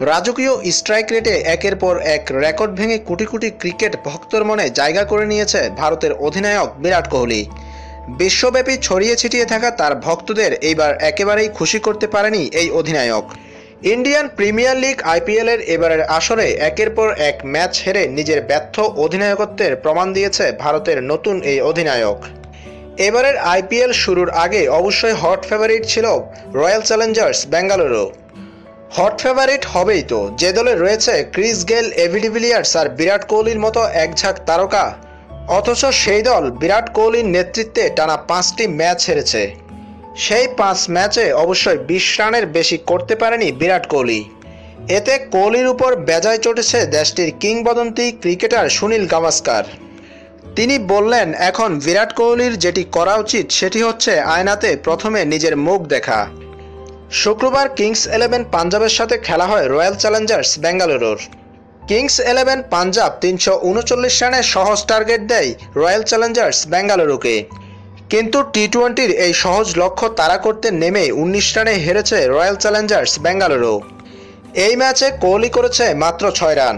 রাজকীয় স্ট্রাইক রেটে একের পর এক রেকর্ড ভেঙে কোটি কোটি ক্রিকেট ভক্তর মনে জায়গা করে নিয়েছে ভারতের অধিনায়ক বিরাট কোহলি। বিশ্বব্যাপী ছড়িয়ে ছিটিয়ে থাকা তার ভক্তদের এইবার একেবারেই খুশি করতে পারেনি এই অধিনায়ক। ইন্ডিয়ান প্রিমিয়ার লিগ আইপিএলের এবারের আসরে একের পর এক ম্যাচ হেরে নিজের ব্যর্থ অধিনায়কত্বের প্রমাণ দিয়েছে ভারতের নতুন এই অধিনায়ক। এবারের আইপিএল শুরুর আগে অবশ্যই হট ফেভারিট ছিল Royal Challengers Bengaluru. Hot favourite হবেই তো। যে দলে রয়েছে ক্রিস গেল এভিডিভিলিয়ার্স আর বিরাট কোহলির মতো একঝাঁক তারকা, অথচ সেই দল বিরাট কোহলির নেতৃত্বে টানা পাঁচটি ম্যাচ হেরেছে। সেই পাঁচ ম্যাচে অবশ্যই বিশ রানের বেশি করতে পারেনি বিরাট কোহলি। এতে কোহলির উপর বেজায় চটেছে দেশটির কিংবদন্তি ক্রিকেটার সুনীল গাভাস্কার। তিনি বললেন, এখন বিরাট কোহলির যেটি করা উচিত, সেটি হচ্ছে আয়নাতে প্রথমে নিজের মুখ দেখা। শুক্রবার কিংস ইলেভেন পাঞ্জাবের সাথে খেলা হয় রয়্যাল চ্যালেঞ্জার্স বেঙ্গালুরুর কিংস ইলেভেন পাঞ্জাব তিনশো উনচল্লিশ রানে সহজ টার্গেট দেয় রয়্যাল চ্যালেঞ্জার্স বেঙ্গালুরুকে কিন্তু টি টোয়েন্টির এই সহজ লক্ষ্য তাড়া করতে নেমে উনিশ রানে হেরেছে রয়্যাল চ্যালেঞ্জার্স বেঙ্গালুরু এই ম্যাচে কোহলি করেছে মাত্র ছয় রান।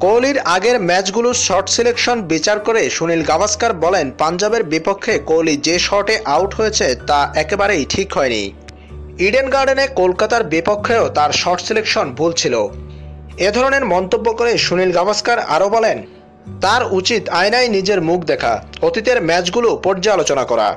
কোহলির আগের ম্যাচগুলোর শর্ট সিলেকশন বিচার করে সুনীল গাভাস্কার বলেন, পাঞ্জাবের বিপক্ষে কোহলি যে শটে আউট হয়েছে তা একেবারেই ঠিক হয়নি। ইডেন গার্ডেনে কলকাতার বিপক্ষেও তার শর্ট সিলেকশন ভুল ছিল। এ ধরনের মন্তব্য করে সুনীল গাভাস্কার আরও বলেন, তার উচিত আয়নায় নিজের মুখ দেখা, অতীতের ম্যাচগুলো পর্যালোচনা করা।